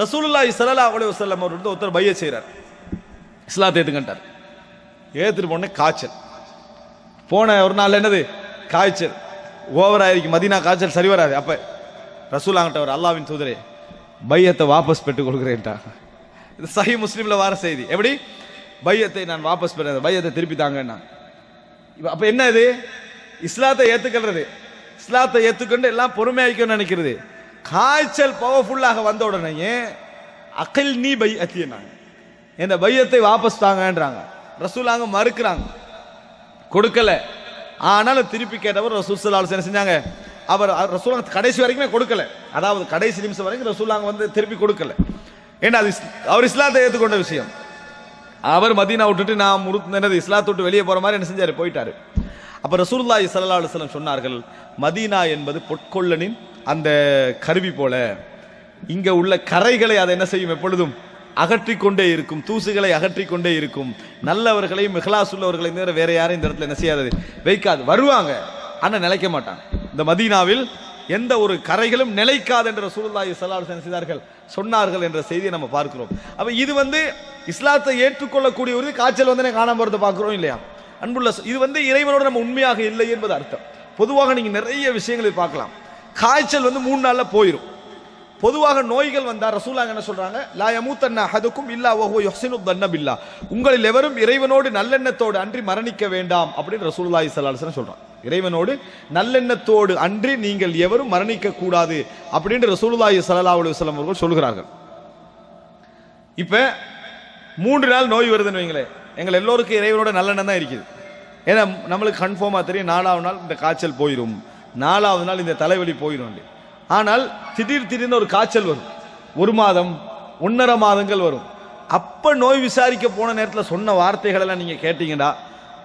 ரசூலுல்லாஹி சல்லா அலி வசல்லம் அவர் வந்து ஒருத்தர் பைய செய்கிறார் இஸ்லாத்தை ஏற்றுக்கிட்டார் ஏத்துட்டு போன காய்ச்சல். போன ஒரு நாள் என்னது? காய்ச்சல். ஓவர் ஆயிருக்கு. மதீனா காய்ச்சல் சரி வராது. அப்ப ரசூலாங்கிட்ட ஒரு அல்லாவின் தூதரே பையத்தை வாபஸ் பெற்றுக் கொள்கிறேன்டா. இது சஹி முஸ்லீம்ல வார செய்தி. எப்படி? பையத்தை நான் வாபஸ் பெற பையத்தை திருப்பி தாங்கன்னா இப்ப அப்போ என்ன இது? இஸ்லாத்தை ஏற்றுக்கிறது இஸ்லாத்தை ஏத்துக்கொண்டு எல்லாம் பொறுமையாக்கணும்னு நினைக்கிறது. காய்ச்சல் பவர்ஃபுல்லாக வந்த உடனே அகில் நீ பை அத்தியனாங்க இந்த பையத்தை வாபஸ் தாங்கன்றாங்க. ரசூலாங்க மறுக்கிறாங்க. கொடுக்கல. ஆனாலும் திருப்பி கேட்டவர் ரசூல் ஸல்லல்லாஹு என்ன செஞ்சாங்க? அவர் ரசூலாங்க கடைசி வரைக்குமே கொடுக்கல. அதாவது கடைசி நிமிஷம் வரைக்கும் ரசூலாங்க வந்து திருப்பி கொடுக்கல. ஏன்னா அது அவர் இஸ்லாத்தை ஏற்றுக்கொண்ட விஷயம். அவர் மதீனா விட்டுட்டு நான் முரு என்னது இஸ்லாத்தை விட்டு வெளியே போகிற மாதிரி என்ன செஞ்சார்? போயிட்டாரு. அப்போ ரசூலுல்லாஹி ஸல்லல்லாஹு அலுவலம் சொன்னார்கள் மதீனா என்பது பொற்கொள்ளனின் அந்த கருவி போல இங்க உள்ள கரைகளை அதை என்ன செய்யும் எப்பொழுதும் அகற்றி கொண்டே இருக்கும் தூசுகளை அகற்றிக்கொண்டே இருக்கும். நல்லவர்களையும் மிகலாஸ் உள்ளவர்களையும் தவிர வேற யாரையும் இந்த இடத்துல என்ன செய்யாது வைக்காது. வருவாங்க ஆனால் நிலைக்க மாட்டாங்க. இந்த மதீனாவில் எந்த ஒரு கரைகளும் நிலைக்காது என்ற சூழ்நாய் ஸல்லல்லாஹு செய்தார்கள் சொன்னார்கள் என்ற செய்தியை நம்ம பார்க்கிறோம். அப்போ இது வந்து இஸ்லாத்தை ஏற்றுக்கொள்ளக்கூடிய ஒரு காய்ச்சல் வந்து காணாம போறதை பார்க்குறோம் இல்லையா? அன்புள்ள இது வந்து இறைவனோடு நம்ம உண்மையாக இல்லை என்பது அர்த்தம். பொதுவாக நீங்கள் நிறைய விஷயங்களை பார்க்கலாம். காய்ச்சல் வந்து மூணு நாளில் போயிடும் பொதுவாக நோய்கள் வந்தால் ரசூலாங்க என்ன சொல்கிறாங்க லா யமூத்தன்ன அதுக்கும் இல்லா ஓஹோ யொசினு தன்னம் பில்லா. உங்களில் எவரும் இறைவனோடு நல்லெண்ணத்தோடு அன்றி மரணிக்க வேண்டாம். அப்படின்னு ரசூல்லாய் ஸல்லல்லாஹு சொல்கிறான் இறைவனோடு நல்லெண்ணத்தோடு அன்றி நீங்கள் எவரும் மரணிக்க கூடாது. அப்படின்னு ரசூலுல்லாஹி ஸல்லல்லாஹு அலைஹி வஸல்லம் அவர்கள் சொல்கிறார்கள். இப்போ மூன்று நாள் நோய் வருதுன்னு வைங்களேன். எங்கள் எல்லோருக்கும் இறைவனோட நல்லெண்ணம் தான் இருக்குது. ஏன்னா நம்மளுக்கு கன்ஃபார்மாக தெரியும் நாலாவது நாள் இந்த காய்ச்சல் போயிடும் நாலாவது நாள் இந்த தலைவலி போயிடும் ஆனால் திடீர் திடீர்னு ஒரு காய்ச்சல் வரும். ஒரு மாதம் ஒன்றரை மாதங்கள் வரும். அப்போ நோய் விசாரிக்க போன நேரத்தில் சொன்ன வார்த்தைகளெல்லாம் நீங்கள் நீங்க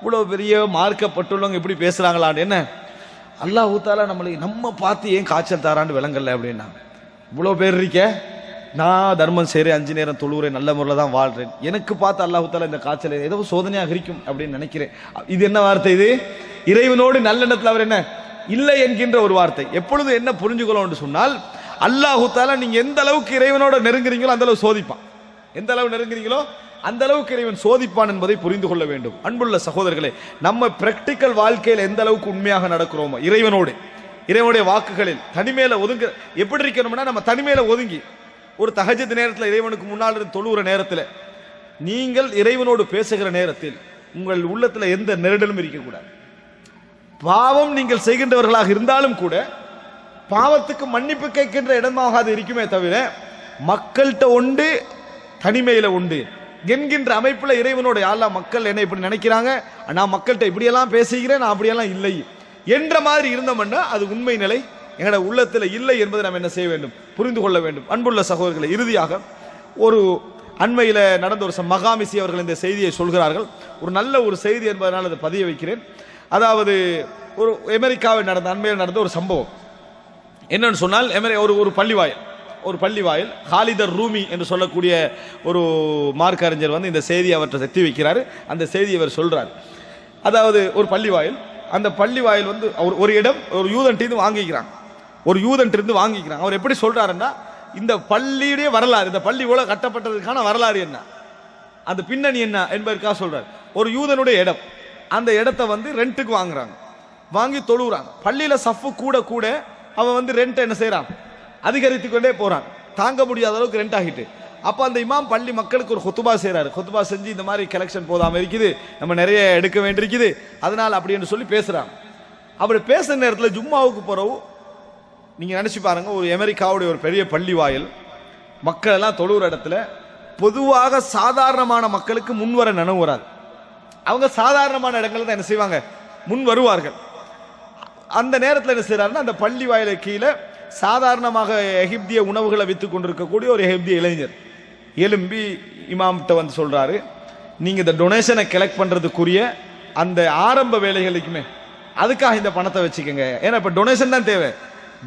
இவ்வளோ பெரிய மார்க்கப்பட்டுள்ளவங்க இப்படி பேசுகிறாங்களான்னு என்ன? அல்லாஹ் நம்மளை நம்ம பார்த்து ஏன் காய்ச்சல் தாரான்னு விளங்கல அப்படின்னா இவ்வளோ பேர் இருக்க நான் தர்மம் செய்கிறேன் அஞ்சு நேரம் தொழுகிறேன் நல்ல முறையில் தான் வாழ்கிறேன் எனக்கு பார்த்து அல்லாஹ் இந்த காய்ச்சல் ஏதோ சோதனையாக இருக்கும் அப்படின்னு நினைக்கிறேன். இது என்ன வார்த்தை இது? இறைவனோடு நல்லெண்ணத்தில் அவர் என்ன? இல்லை என்கின்ற ஒரு வார்த்தை. எப்பொழுது என்ன புரிஞ்சுக்கணும்னு சொன்னால் அல்லாஹு தாலா நீங்க எந்த அளவுக்கு இறைவனோட நெருங்குறீங்களோ அந்த அளவு சோதிப்பான். எந்த அளவு நெருங்குறீங்களோ அந்த அளவுக்கு இறைவன் சோதிப்பான் என்பதை புரிந்து கொள்ள வேண்டும். அன்புள்ள சகோதரர்களே நம்ம பிராக்டிக்கல் வாழ்க்கையில் எந்த அளவுக்கு உண்மையாக நடக்கிறோமோ இறைவனோடு இறைவனுடைய வாக்குகளில் தனிமையில ஒதுங்க எப்படி இருக்கணும்னா நம்ம தனிமையில ஒதுங்கி ஒரு தகஜத்து நேரத்தில் இறைவனுக்கு முன்னால் இருந்து தொழுகிற நேரத்தில் நீங்கள் இறைவனோடு பேசுகிற நேரத்தில் உங்கள் உள்ளத்தில் எந்த நெருடலும் இருக்கக்கூடாது. பாவம் நீங்கள் செய்கின்றவர்களாக இருந்தாலும் கூட பாவத்துக்கு மன்னிப்பு கேட்கின்ற இடமாக அது இருக்குமே தவிர மக்கள்கிட்ட உண்டு தனிமையில உண்டு என்கின்ற அமைப்பில் இறைவனோட யாரெல்லாம் மக்கள் என்ன இப்படி நினைக்கிறாங்க? நான் மக்கள்கிட்ட இப்படியெல்லாம் பேசுகிறேன் நான் அப்படியெல்லாம் இல்லை. என்ற மாதிரி இருந்தோம்னா அது உண்மை நிலை. எங்களோட உள்ளத்தில் இல்லை என்பதை நாம் என்ன செய்ய வேண்டும்? புரிந்து கொள்ள வேண்டும். அன்புள்ள சகோதரர்களை இறுதியாக ஒரு அண்மையில் நடந்த ஒரு மகாமிசி அவர்கள் இந்த செய்தியை சொல்கிறார்கள். ஒரு நல்ல ஒரு செய்தி என்பதனால் அதை பதிய வைக்கிறேன். அதாவது ஒரு அமெரிக்காவில் நடந்த அண்மையில் நடந்த ஒரு சம்பவம். என்னன்னு சொன்னால் எமரி ஒரு ஒரு பள்ளிவாயல் ஒரு பள்ளிவாயில் ஹாலிதர் ரூமி என்று சொல்லக்கூடிய ஒரு மார்க் அறிஞர் வந்து இந்த செய்தியை அவற்றை செத்தி வைக்கிறாரு. அந்த செய்தியை அவர் சொல்கிறார் அதாவது ஒரு பள்ளிவாயில் அந்த பள்ளிவாயில் வந்து அவர் ஒரு இடம் ஒரு யூதன்ட்டு வாங்கிக்கிறாங்க. ஒரு யூதன்ட்டு இருந்து வாங்கிக்கிறாங்க. அவர் எப்படி சொல்கிறாருன்னா இந்த பள்ளியுடைய வரலாறு இந்த பள்ளி இவ்வளவு கட்டப்பட்டதுக்கான வரலாறு என்ன? அந்த பின்னணி என்ன என்பதற்காக சொல்கிறார் ஒரு யூதனுடைய இடம். அந்த இடத்த வந்து ரெண்ட்டுக்கு வாங்குறாங்க. வாங்கி தொழுகிறாங்க பள்ளியில் சஃப்பு கூட கூட அவன் வந்து ரெண்ட் என்ன செய்கிறான் அதிகரித்து கொண்டே போகிறான் தாங்க முடியாத அளவுக்கு ரெண்ட் ஆகிட்டு. அப்போ அந்த இமாம் பள்ளி மக்களுக்கு ஒரு கொத்துபா செய்கிறாரு கொத்துபா செஞ்சு இந்த மாதிரி கலெக்ஷன் போதாமல் இருக்குது. நம்ம நிறைய எடுக்க வேண்டியிருக்குது. அதனால் அப்படின்னு சொல்லி பேசுகிறான் அப்படி பேசுகிற நேரத்தில் ஜும்மாவுக்கு போறவு நீங்கள் நினச்சி பாருங்கள் ஒரு அமெரிக்காவுடைய ஒரு பெரிய பள்ளி வாயில் மக்கள் எல்லாம் தொழுகிற இடத்துல பொதுவாக சாதாரணமான மக்களுக்கு முன்வர நினைவு வராது. அவங்க சாதாரணமான இடங்கள்ல தான் என்ன செய்வாங்க? முன் வருவார்கள். அந்த நேரத்தில் என்ன செய்யறாருன்னா அந்த பள்ளி வாயில கீழே சாதாரணமாக எகிப்திய உணவுகளை வித்து கொண்டிருக்கக்கூடிய ஒரு எகிப்திய இளைஞர் எலும்பி இமாம்கிட்ட வந்து சொல்றாரு நீங்க இந்த டொனேஷனை கலெக்ட் பண்றதுக்குரிய அந்த ஆரம்ப வேலைகளுக்குமே அதுக்காக இந்த பணத்தை வச்சுக்கோங்க. ஏன்னா இப்ப டொனேஷன் தான் தேவை.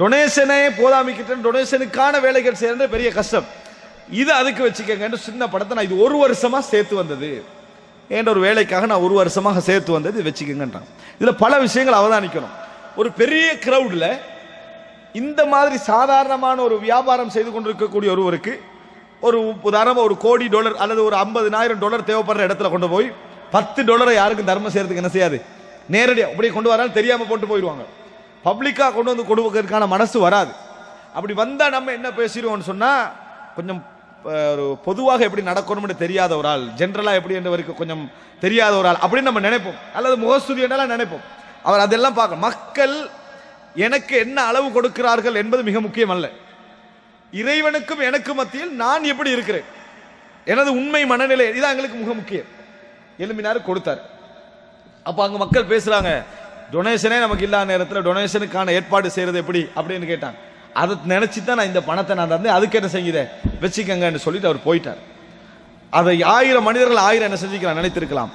டொனேஷனே போதாமிக்கிட்ட டொனேஷனுக்கான வேலைகள் செய்யறது பெரிய கஷ்டம். இது அதுக்கு வச்சுக்கங்கன்னு சின்ன படத்தை நான் இது ஒரு வருஷமா சேர்த்து வந்தது. என்ற ஒரு வேலைக்காக நான் ஒரு வருஷமாக சேர்த்து வந்தது வச்சுக்கோங்கன்றான். இதில் பல விஷயங்கள் அவதானிக்கணும். ஒரு பெரிய க்ரௌடில் இந்த மாதிரி சாதாரணமான ஒரு வியாபாரம் செய்து கொண்டிருக்கக்கூடிய ஒருவருக்கு ஒரு உதாரணமாக ஒரு கோடி டாலர் அல்லது ஒரு ஐம்பதுனாயிரம் டாலர் தேவைப்படுற இடத்துல கொண்டு போய் பத்து டாலரை யாருக்கும் தர்மம் செய்யறதுக்கு என்ன செய்யாது? நேரடியாக அப்படியே கொண்டு வராலும் தெரியாமல் போட்டு போயிடுவாங்க. பப்ளிக்காக கொண்டு வந்து கொடுக்கறதுக்கான மனசு வராது. அப்படி வந்தால் நம்ம என்ன பேசிடுவோம்னு சொன்னால் கொஞ்சம் ஒரு பொதுவாக எப்படி நடக்கணும்னு தெரியாத ஒரு ஆள் ஜென்ரலாக எப்படி என்றவருக்கு கொஞ்சம் தெரியாத ஒரு ஆள் அப்படின்னு நம்ம நினைப்போம். அல்லது முகஸ்துதி என்றெல்லாம் நினைப்போம். அவர் அதெல்லாம் பார்க்க மக்கள் எனக்கு என்ன அளவு கொடுக்கிறார்கள் என்பது மிக முக்கியம் அல்ல. இறைவனுக்கும் எனக்கு மத்தியில் நான் எப்படி இருக்கிறேன்? எனது உண்மை மனநிலை இதுதான் எங்களுக்கு மிக முக்கியம். எலும்பினார் கொடுத்தார். அப்போ அங்கே மக்கள் பேசுகிறாங்க டொனேஷனே நமக்கு இல்லாத நேரத்தில் டொனேஷனுக்கான ஏற்பாடு செய்கிறது எப்படி? அப்படின்னு கேட்டாங்க. அதை நினச்சி தான் நான் இந்த பணத்தை நான் தந்தேன். அதுக்கு என்ன செஞ்சுதேன் வச்சுக்கங்கன்னு சொல்லிட்டு அவர் போயிட்டார். அதை ஆயிரம் மனிதர்கள் ஆயிரம் என்ன செஞ்சுக்கலாம் நினைத்திருக்கலாம்.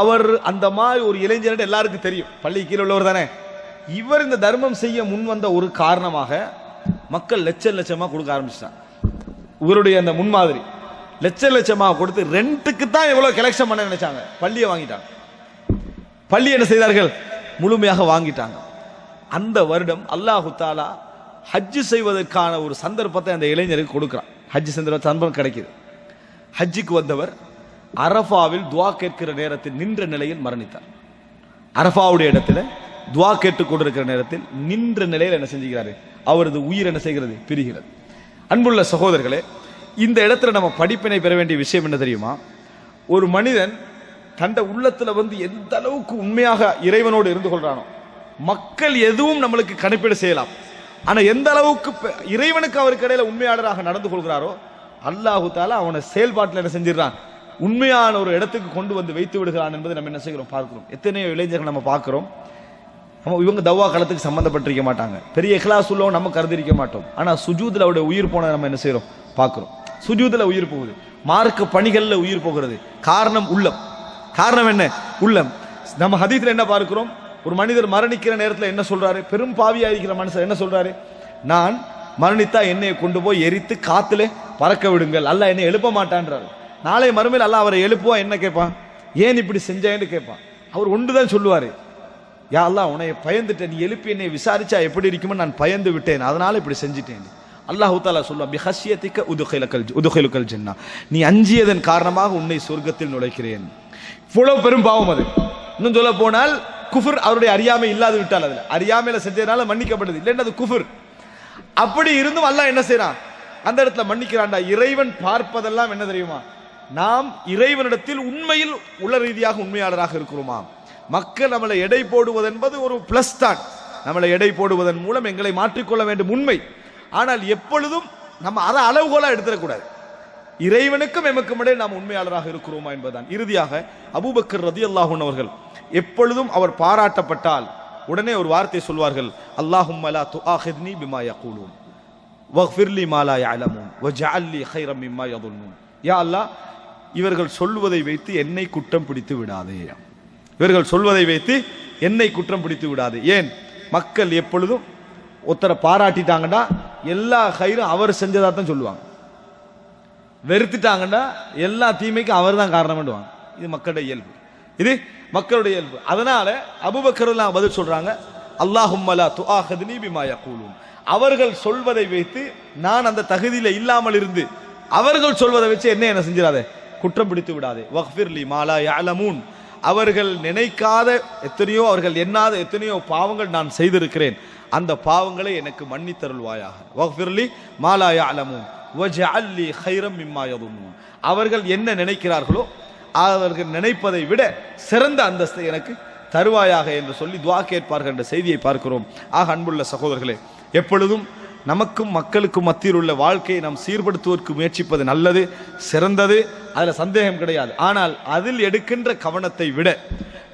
அவர் அந்த மாதிரி ஒரு இளைஞர் எல்லாருக்கும் தெரியும். பள்ளி கீழே உள்ளவர் தானே. இவர் இந்த தர்மம் செய்ய முன் வந்த ஒரு காரணமாக மக்கள் லட்சம் லட்சமா கொடுக்க ஆரம்பிச்சிட்டாங்க. இவருடைய அந்த முன்மாதிரி லட்ச லட்சமாக கொடுத்து ரெண்டுக்கு தான் எவ்வளோ கலெக்ஷன் பண்ண நினைச்சாங்க. பள்ளியை வாங்கிட்டாங்க. பள்ளி என்ன செய்தார்கள்? முழுமையாக வாங்கிட்டாங்க. அந்த வருடம் அல்லாஹு தாலா ஹஜ்ஜு செய்வதற்கான ஒரு சந்தர்ப்பத்தை அந்த இளைஞருக்கு கொடுக்குறான். ஹஜ்ஜு சந்தர்ப்ப சந்தர்ப்பம் கிடைக்கிது. ஹஜ்ஜுக்கு வந்தவர் அரஃபாவில் துவா கேட்கிற நேரத்தில் நின்ற நிலையில் மரணித்தார். அரஃபாவுடைய இடத்துல துவா கேட்டுக் கொண்டிருக்கிற நேரத்தில் நின்ற நிலையில் என்ன செஞ்சுக்கிறாரு? அவரது உயிர் என்ன செய்கிறது? பிரிகிறது. அன்புள்ள சகோதரர்களே இந்த இடத்துல நம்ம படிப்பினை பெற வேண்டிய விஷயம் என்ன தெரியுமா? ஒரு மனிதன் தண்ட உள்ளத்தில் வந்து எந்த அளவுக்கு உண்மையாக இறைவனோடு இருந்து கொள்றானோ மக்கள் எதுவும் நம்மளுக்கு கணிப்பீடு செய்யலாம். ஆனா எந்த அளவுக்கு இறைவனுக்கு அவருக்கு இடையில உண்மையாளராக நடந்து கொள்கிறாரோ அல்லாஹு தாலா அவனை செயல்பாட்டில் என்ன செஞ்சிடறான். உண்மையான ஒரு இடத்துக்கு கொண்டு வந்து வைத்து விடுகிறான் என்பதை நம்ம என்ன செய்கிறோம்? பார்க்கிறோம். எத்தனையோ இளைஞர்கள் நம்ம பார்க்கிறோம். நம்ம இவங்க தவ்வா காலத்துக்கு சம்மந்தப்பட்டிருக்க மாட்டாங்க. பெரிய இஹ்லாஸ் உள்ளவங்க நம்ம கருதிருக்க மாட்டோம். ஆனா சுஜூதில் அவருடைய உயிர் போன நம்ம என்ன செய்கிறோம்? பார்க்கிறோம். சுஜூதில் உயிர் போகுது. மார்க்க பணிகளில் உயிர் போகிறது. காரணம் உள்ளம். காரணம் என்ன? உள்ளம். நம்ம ஹதீத்தில் என்ன பார்க்கிறோம்? ஒரு மனிதர் மரணிக்கிற நேரத்தில் என்ன சொல்றாரு? பெரும் பாவியா இருக்கிற மனுஷன் என்ன சொல்றாரு? நான் மரணித்தா என்னையை கொண்டு போய் எரித்து காத்துல பறக்க விடுங்கள். அல்லாஹ் என்னை எழுப்ப மாட்டான்றாரு. நாளை மறுமையில் அல்ல அவரை எழுப்புவா? என்ன கேட்பான்? ஏன் இப்படி செஞ்சேன்னு கேட்பான். அவர் ஒன்றுதான் சொல்லுவாரு. யா அல்லாஹ் உன்னை பயந்துட்டேன் நீ எழுப்பி என்னை விசாரிச்சா எப்படி இருக்குமோ நான் பயந்து விட்டேன். அதனால இப்படி செஞ்சிட்டேன். அல்லாஹ் தாலா சொல்லுவான் பிஹசியத்திக்க உதுகைலக்கல் உதுகைலுக்கல் ஜின்னா. நீ அஞ்சியதன் காரணமாக உன்னை சொர்க்கத்தில் நுழைக்கிறேன். இவ்வளவு பெரும் பாவம் அது. இன்னும் சொல்ல போனால் குஃபுர் அவருடைய அறியாமை இல்லாது விட்டால் அதில். அறியாமையில் செஞ்சதுனால மன்னிக்கப்பட்டது. இல்லைன்னா அது குஃபுர். அப்படி இருந்தும் அல்லாஹ் என்ன செய்யறான் அந்த இடத்துல மன்னிக்கிறான்டா. இறைவன் பார்ப்பதெல்லாம் என்ன தெரியுமா? நாம் இறைவனிடத்தில் உண்மையில் உள்ள ரீதியாக உண்மையாளராக இருக்கிறோமா? மக்கள் நம்மளை எடை போடுவது என்பது ஒரு பிளஸ் தான். நம்மளை எடை போடுவதன் மூலம் எங்களை மாற்றிக்கொள்ள வேண்டும் உண்மை. ஆனால் எப்பொழுதும் நம்ம அதை அளவுகோலாக எடுத்துடக்கூடாது. இறைவனுக்கும் எமக்கும் இடையே நாம் உண்மையாளராக இருக்கிறோமா என்பதுதான். இறுதியாக அபூபக்கர் ரதி அவர்கள் எப்பொழுதும் அவர் பாராட்டப்பட்டால் உடனே ஒரு வார்த்தை சொல்வார்கள் அல்லாஹும் து துஆஹித்னி பிமா யகூலூன் வஃபிர்லி மாலா லா யஅலமூன் வஜஅல்லி ஹைரம் மிம்மா யதுன்னூன் யா அல்லாஹ் இவர்கள் சொல்வதை வைத்து என்னை குற்றம் பிடித்து விடாதே. இவர்கள் சொல்வதை வைத்து என்னை குற்றம் பிடித்து விடாது. ஏன்? மக்கள் எப்பொழுதும் ஒருத்தரை பாராட்டிட்டாங்கன்னா எல்லா ஹைரும் அவர் செஞ்சதாக தான் சொல்லுவாங்க. வெறுத்துட்டாங்கன்னா எல்லா தீமைக்கும் அவர் தான் காரணம்டுவாங்க இது மக்களுடைய இயல்பு. இது மக்களுடைய இயல்பு. அதனால அபுபக்கர்லாம் பதில் சொல்றாங்க அல்லாஹும்மலா துஆஹித்னி நீபிமாயா கூலும் அவர்கள் சொல்வதை வைத்து நான் அந்த தகுதியில் இல்லாமல் இருந்து அவர்கள் சொல்வதை வச்சு என்ன என்ன செஞ்சிடாதே? குற்றம் பிடித்து விடாதே. வக்ஃபிர்லி மாலா யாலமூன் அவர்கள் நினைக்காத எத்தனையோ அவர்கள் எண்ணாத எத்தனையோ பாவங்கள் நான் செய்திருக்கிறேன். அந்த பாவங்களை எனக்கு மன்னித்தருள்வாயாக. வக்ஃபிர்லி மாலா யாலமூன் அல்லி ஹைரம் மிம்மா அவர்கள் என்ன நினைக்கிறார்களோ அவர்கள் நினைப்பதை விட சிறந்த அந்தஸ்தை எனக்கு தருவாயாக என்று சொல்லி துவா கேட்பார்கள் என்ற செய்தியை பார்க்கிறோம். ஆக அன்புள்ள சகோதரர்களே எப்பொழுதும் நமக்கும் மக்களுக்கும் மத்தியில் உள்ள வாழ்க்கையை நாம் சீர்படுத்துவதற்கு முயற்சிப்பது நல்லது சிறந்தது அதில் சந்தேகம் கிடையாது. ஆனால் அதில் எடுக்கின்ற கவனத்தை விட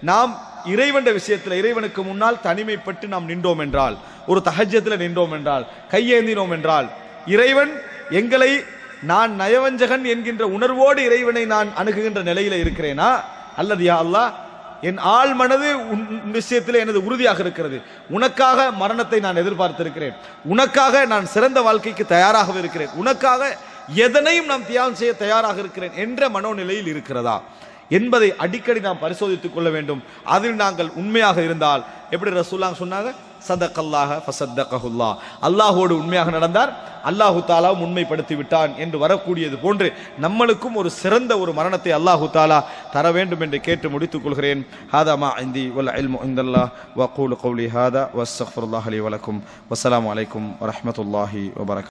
நாம் இறைவன் விஷயத்தில் இறைவனுக்கு முன்னால் தனிமைப்பட்டு நாம் நின்றோம் என்றால் ஒரு தகஜத்தில் நின்றோம் என்றால் கையேந்தினோம் என்றால் இறைவன் எங்களை நான் நயவஞ்சகன் என்கின்ற உணர்வோடு இறைவனை நான் அணுகுகின்ற நிலையில இருக்கிறேனா? அல்லது யா அல்லா என் ஆள் மனது உன் விஷயத்தில் எனது உறுதியாக இருக்கிறது. உனக்காக மரணத்தை நான் எதிர்பார்த்திருக்கிறேன். உனக்காக நான் சிறந்த வாழ்க்கைக்கு தயாராக இருக்கிறேன். உனக்காக எதனையும் நாம் தியாகம் செய்ய தயாராக இருக்கிறேன் என்ற மனோநிலையில் இருக்கிறதா? என்பதை அடிக்கடி நாம் பரிசோதித்துக் கொள்ள வேண்டும். அதில் நாங்கள் உண்மையாக இருந்தால் எப்படி ரசூலாங்க சொன்னாங்க? சதக்கல்லாக ஃபசத்தகஹுல்லா. அல்லாஹோடு உண்மையாக நடந்தார். அல்லாஹு தாலாவும் உண்மைப்படுத்தி விட்டான் என்று வரக்கூடியது போன்று நம்மளுக்கும் ஒரு சிறந்த ஒரு மரணத்தை அல்லாஹு தாலா தர வேண்டும் என்று கேட்டு முடித்துக் கொள்கிறேன். ஹாதாமா இந்தி வல் அல்மு இந்தல்லா. வக்கூல் கௌலி ஹாதா. வஸ்ஸக்ஃபிருல்லாஹ் அலி வலக்கும் வசலாம் அலைக்கும் வரமத்துல்லாஹி வபரக்